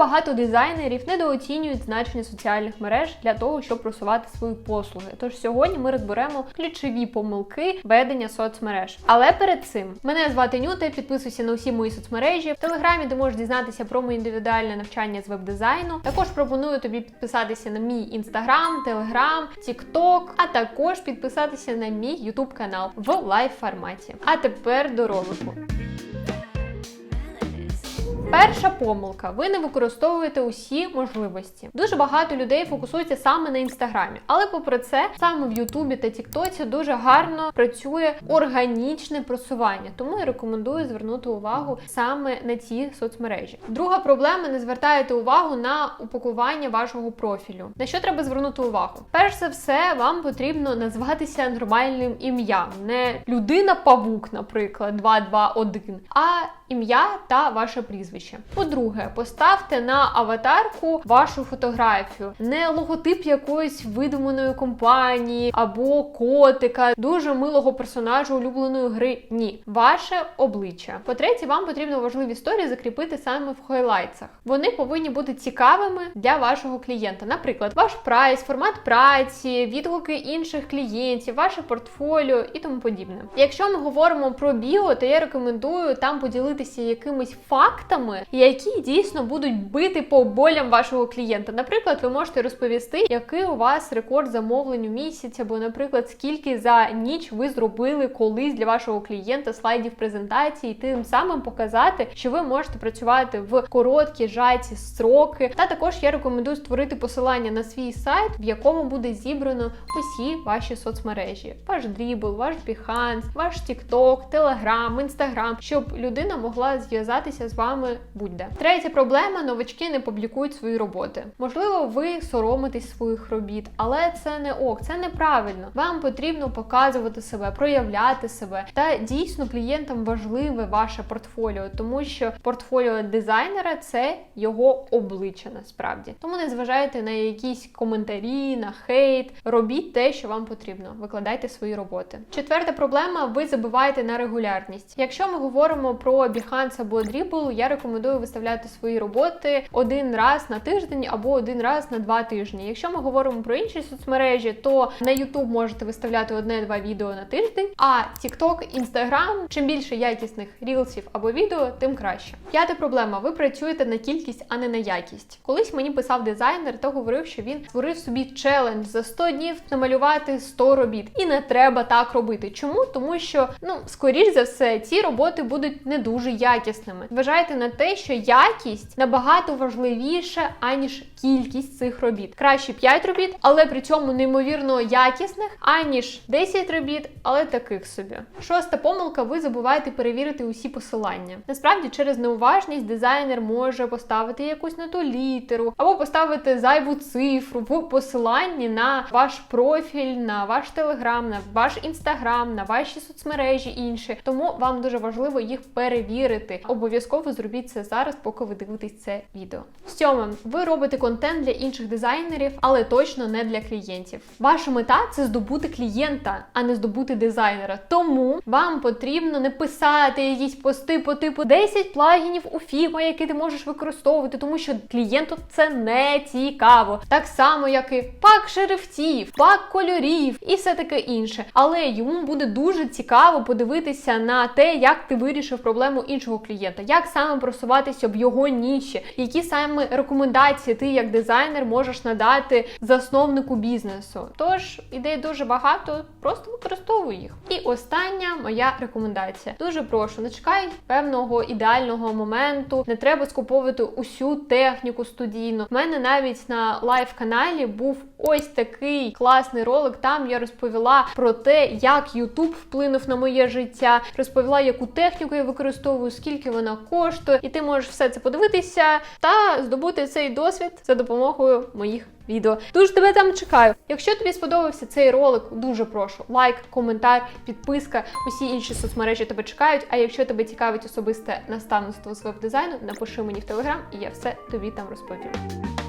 багато дизайнерів недооцінюють значення соціальних мереж для того, щоб просувати свої послуги. Тож сьогодні ми розберемо ключові помилки ведення соцмереж. Але перед цим мене звати Нюта. Підписуйся на усі мої соцмережі. В телеграмі ти можеш дізнатися про моє індивідуальне навчання з веб-дизайну. Також пропоную тобі підписатися на мій інстаграм, телеграм, тікток, а також підписатися на мій ютуб канал в лайв форматі. А тепер до ролику. Перша помилка: ви не використовуєте усі можливості. Дуже багато людей фокусуються саме на інстаграмі, але попри це, саме в Ютубі та Тіктоці дуже гарно працює органічне просування. Тому я рекомендую звернути увагу саме на ці соцмережі. Друга проблема: не звертаєте увагу на упакування вашого профілю. На що треба звернути увагу? Перш за все, вам потрібно назватися нормальним ім'ям, не людина-павук, наприклад, 221, а ім'я та ваше прізвище. По-друге, поставте на аватарку вашу фотографію, не логотип якоїсь видуманої компанії або котика, дуже милого персонажа улюбленої гри. Ні, ваше обличчя. По-третє, вам потрібно важливі історії закріпити саме в хайлайтсах. Вони повинні бути цікавими для вашого клієнта. Наприклад, ваш прайс, формат праці, відгуки інших клієнтів, ваше портфоліо і тому подібне. Якщо ми говоримо про біо, то я рекомендую там поділитися якимись фактами, які дійсно будуть бити по болям вашого клієнта. Наприклад, ви можете розповісти, який у вас рекорд замовлень у місяць, або, наприклад, скільки за ніч ви зробили колись для вашого клієнта слайдів презентації, тим самим показати, що ви можете працювати в короткі жаті строки. Та також я рекомендую створити посилання на свій сайт, в якому буде зібрано усі ваші соцмережі: ваш Dribble, ваш Behance, ваш TikTok, Telegram, Instagram, щоб людина могла зв'язатися з вами будь-де. Третя проблема: новачки не публікують свої роботи. Можливо, ви соромитесь своїх робіт, але це не ок, це неправильно. Вам потрібно показувати себе, проявляти себе. Та дійсно клієнтам важливе ваше портфоліо, тому що портфоліо дизайнера це його обличчя насправді. Тому не зважайте на якісь коментарі, на хейт. Робіть те, що вам потрібно. Викладайте свої роботи. Четверта проблема: ви забуваєте на регулярність. Якщо ми говоримо про Behance або Dribble, я рекомендую виставляти свої роботи один раз на тиждень або один раз на два тижні. Якщо ми говоримо про інші соцмережі, то на YouTube можете виставляти одне-два відео на тиждень, а TikTok, Instagram, чим більше якісних рілсів або відео, тим краще. П'ята проблема: ви працюєте на кількість, а не на якість. Колись мені писав дизайнер, та говорив, що він створив собі челендж за 100 днів намалювати 100 робіт. І не треба так робити. Чому? Тому що, ну, скоріш за все, ці роботи будуть не дуже якісними. Вважайте на те, що якість набагато важливіша, аніж кількість цих робіт. Краще 5 робіт, але при цьому неймовірно якісних, аніж 10 робіт, але таких собі. Шоста помилка: ви забуваєте перевірити усі посилання. Насправді, через неуважність дизайнер може поставити якусь не ту літеру, або поставити зайву цифру в посиланні на ваш профіль, на ваш телеграм, на ваш інстаграм, на ваші соцмережі інші. Тому вам дуже важливо їх перевірити. Обов'язково зробіть це зараз, поки ви дивитесь це відео. Сьоме, ви робите контент для інших дизайнерів, але точно не для клієнтів. Ваша мета це здобути клієнта, а не здобути дизайнера. Тому вам потрібно не писати якісь пости по типу 10 плагінів у Figma, які ти можеш використовувати, тому що клієнту це не цікаво. Так само, як і пак шрифтів, пак кольорів і все таке інше. Але йому буде дуже цікаво подивитися на те, як ти вирішив проблему іншого клієнта, як саме просуватися в його ніші, які саме рекомендації ти як дизайнер можеш надати засновнику бізнесу. Тож ідей дуже багато, просто використовуй їх. І остання моя рекомендація: дуже прошу, не чекай певного ідеального моменту, не треба скуповувати усю техніку студійну. У мене навіть на лайв-каналі був ось такий класний ролик. Там я розповіла про те, як YouTube вплинув на моє життя, розповіла, яку техніку я використовую, скільки вона коштує, і ти можеш все це подивитися та здобути цей досвід за допомогою моїх відео. Дуже тебе там чекаю. Якщо тобі сподобався цей ролик, дуже прошу лайк, коментар, підписка. Усі інші соцмережі тебе чекають. А якщо тебе цікавить особисте наставництво з веб-дизайну, напиши мені в телеграм, і я все тобі там розповім.